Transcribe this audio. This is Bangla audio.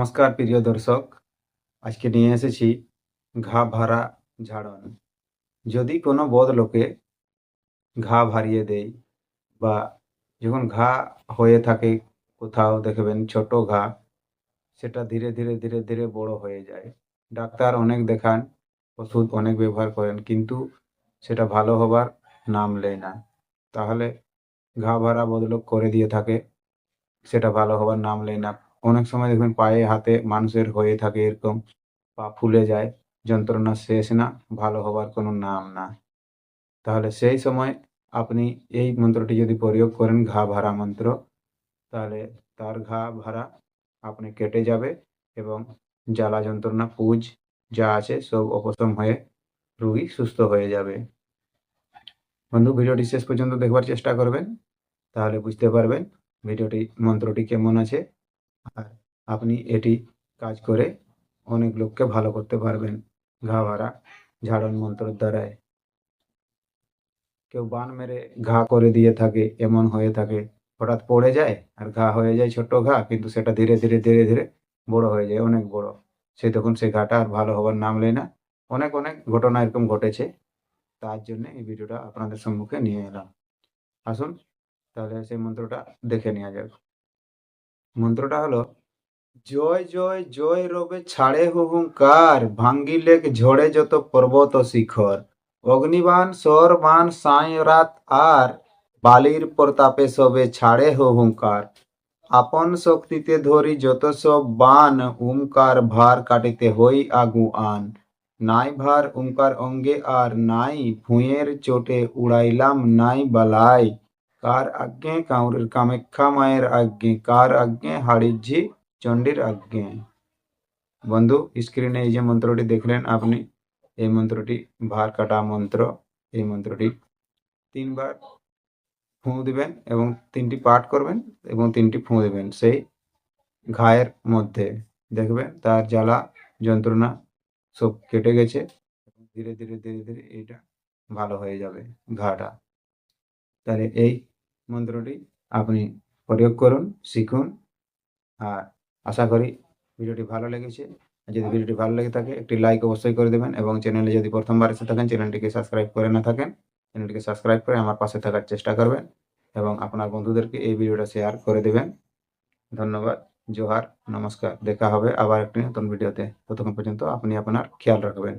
নমস্কার, প্রিয় দর্শক। আজকে নিয়ে এসেছি ঘা ভাড়া ঝাড়ন। যদি কোনো বদ লোকে ঘা ভারিয়ে দেয় বা যখন ঘা হয়ে থাকে কোথাও, দেখবেন ছোট ঘা, সেটা ধীরে ধীরে ধীরে ধীরে বড় হয়ে যায়। ডাক্তার অনেক দেখান, ওষুধ অনেক ব্যবহার করেন, কিন্তু সেটা ভালো হবার নাম নেয় না। তাহলে ঘা ভাড়া বদলোক করে দিয়ে থাকে, সেটা ভালো হবার নাম নেয় না। অনেক সময় দেখবেন পায়ে, হাতে মানুষের হয়ে থাকে এরকম, পা ফুলে যায়, যন্ত্রণা শেষ না, ভালো হবার কোনো নাম না। তাহলে সেই সময় আপনি এই মন্ত্রটি যদি প্রয়োগ করেন, ঘা ভাড়া মন্ত্র, তাহলে তার ঘা ভাড়া আপনি কেটে যাবে এবং জ্বালা যন্ত্রণা, পুজ যা আছে সব অপশম হয়ে রুগী সুস্থ হয়ে যাবে। বন্ধু, ভিডিওটি শেষ পর্যন্ত দেখবার চেষ্টা করবেন, তাহলে বুঝতে পারবেন ভিডিওটি, মন্ত্রটি কেমন আছে। আর আপনি এটি কাজ করে অনেক লোককে ভালো করতে পারবেন। ঘা ভাড়া ঝাড়ন মন্ত্রের দ্বারায়। কেউ বান মেরে ঘা করে দিয়ে থাকে, এমন হয়ে থাকে। হঠাৎ পড়ে যায় আর ঘা হয়ে যায় ছোট ঘা, কিন্তু সেটা ধীরে ধীরে ধীরে ধীরে বড় হয়ে যায়, অনেক বড়। সে তখন সেই ঘাটা আর ভালো হবার নাম নেয় না। অনেক অনেক ঘটনা এরকম ঘটেছে। তার জন্য এই ভিডিওটা আপনাদের সম্মুখে নিয়ে এলাম। আসুন, তাহলে সেই মন্ত্রটা দেখে নেওয়া যাক। মন্ত্রটা হলো, জয় জয় জয় রবে ছাড়ে হুহুঙ্কার ভাঙ্গিলেক ঝড়ে যত পর্বত শিখর। অগ্নিবান সর বান সাঁই রাত আর বালির প্রতাপে সবে ছাড়ে হুহুঙ্কার। আপন শক্তিতে ধরি যত সব বান উমকার ভার কাটিতে হই আগু আন। নাই ভার উমকার অঙ্গে আর নাই ভুঁয়ের চোটে উড়াইলাম নাই বালাই। কার আজ্ঞে কাউরের কামাখ্যা মায়ের আজ্ঞে কার আজ্ঞে হাড়িঝি চণ্ডীর আজ্ঞে বন্ধু স্ক্রিনে এই যে মন্ত্রটি দেখলেন আপনি এই মন্ত্রটি ভার কাটা মন্ত্র এই মন্ত্রটি তিনবার ফুঁ দিবেন এবং তিনটি পাঠ করবেন এবং তিনটি ফুঁ দিবেন সেই ঘায়ের মধ্যে দেখবেন তার জ্বালা যন্ত্রণা সব কেটে গেছে ধীরে ধীরে ধীরে ধীরে এইটা ভালো হয়ে যাবে ঘাটা তাহলে এই মন্ত্রটি আপনি প্রয়োগ করুন, শিখুন। আর আশা করি ভিডিওটি ভালো লেগেছে। যদি ভিডিওটি ভালো লেগে থাকে, একটি লাইক অবশ্যই করে দেবেন এবং চ্যানেলে যদি প্রথমবার এসে থাকেন, চ্যানেলটিকে সাবস্ক্রাইব করে না থাকেন, চ্যানেলটিকে সাবস্ক্রাইব করে আমার পাশে থাকার চেষ্টা করবেন এবং আপনার বন্ধুদেরকে এই ভিডিওটা শেয়ার করে দেবেন। ধন্যবাদ, জোহার, নমস্কার, দেখা হবে আবার একটি নতুন ভিডিওতে। ততক্ষণ পর্যন্ত আপনি আপনার খেয়াল রাখবেন।